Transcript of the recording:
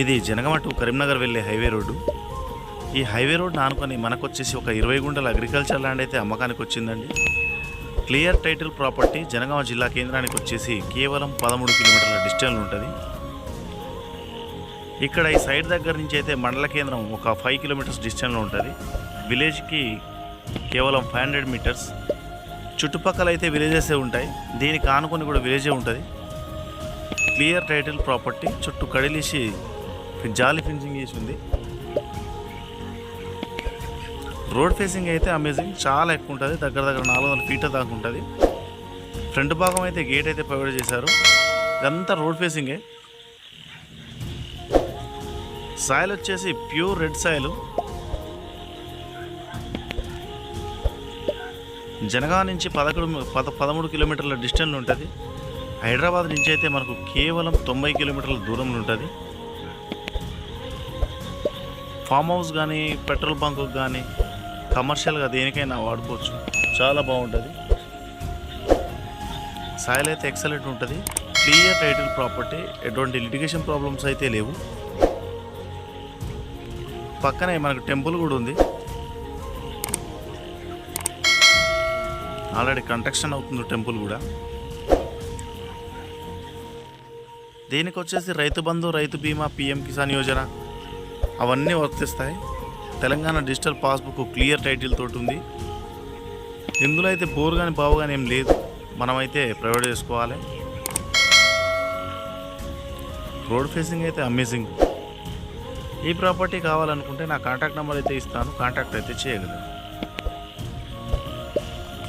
ఇది జనగమటు కరీంనగర్ వెళ్ళే హైవే రోడ్డు. ఈ హైవే రోడ్ని ఆనుకొని మనకు వచ్చేసి ఒక ఇరవై గుంటల అగ్రికల్చర్ ల్యాండ్ అయితే అమ్మకానికి వచ్చిందండి. క్లియర్ టైటిల్ ప్రాపర్టీ జనగామ జిల్లా కేంద్రానికి వచ్చేసి కేవలం పదమూడు కిలోమీటర్ల డిస్టెన్స్ ఉంటుంది. ఇక్కడ ఈ సైడ్ దగ్గర నుంచి అయితే మండల కేంద్రం ఒక ఫైవ్ కిలోమీటర్స్ డిస్టెన్స్లో ఉంటుంది. విలేజ్కి కేవలం ఫైవ్ హండ్రెడ్ మీటర్స్ చుట్టుపక్కల అయితే విలేజెసే ఉంటాయి. దీనికి ఆనుకొని కూడా విలేజే ఉంటుంది. క్లియర్ టైటిల్ ప్రాపర్టీ చుట్టూ కడిలేసి జాలి ఫినిషింగ్ చేసి ఉంది. రోడ్ ఫేసింగ్ అయితే అమేజింగ్ చాలా ఎక్కువ ఉంటుంది. దగ్గర దగ్గర నాలుగు వందల ఫీట్ దాకా ఉంటుంది. ఫ్రంట్ భాగం అయితే గేట్ అయితే ప్రొవైడ్ చేశారు. ఇదంతా రోడ్ ఫేసింగే సాయిల్ వచ్చేసి ప్యూర్ రెడ్ సాయిల్ జనగా నుంచి పదకొండు పద పదమూడు కిలోమీటర్ల డిస్టెన్స్ ఉంటుంది. హైదరాబాద్ నుంచి అయితే మనకు కేవలం తొంభై కిలోమీటర్ల దూరంలో ఉంటుంది. ఫామ్ హౌస్ కానీ పెట్రోల్ బంకు కానీ కమర్షియల్గా దేనికైనా వాడుకోవచ్చు. చాలా బాగుంటుంది. సాయిల్ అయితే ఎక్సలెంట్ ఉంటుంది. క్లియర్ టైటిల్ ప్రాపర్టీ ఎటువంటి లిటిగేషన్ ప్రాబ్లమ్స్ అయితే లేవు. పక్కనే మనకు టెంపుల్ కూడా ఉంది. ఆల్రెడీ కన్స్ట్రక్షన్ అవుతుంది టెంపుల్ కూడా. దీనికి వచ్చేసి రైతు బంధు రైతు బీమా పిఎం కిసాన్ యోజన. అవన్నీ వర్తిస్తాయి. Telangana digital passbook clear title తోటి ఉంది. ఇందులో అయితే బోర్ కానీ బావు కానీ ఏం లేదు. మనమైతే ప్రొవైడ్ చేసుకోవాలి. రోడ్ ఫేసింగ్ అయితే అమేజింగ్. ఈ ప్రాపర్టీ కావాలనుకుంటే నా కాంటాక్ట్ నెంబర్ అయితే ఇస్తాను. కాంటాక్ట్ అయితే చేయగలను.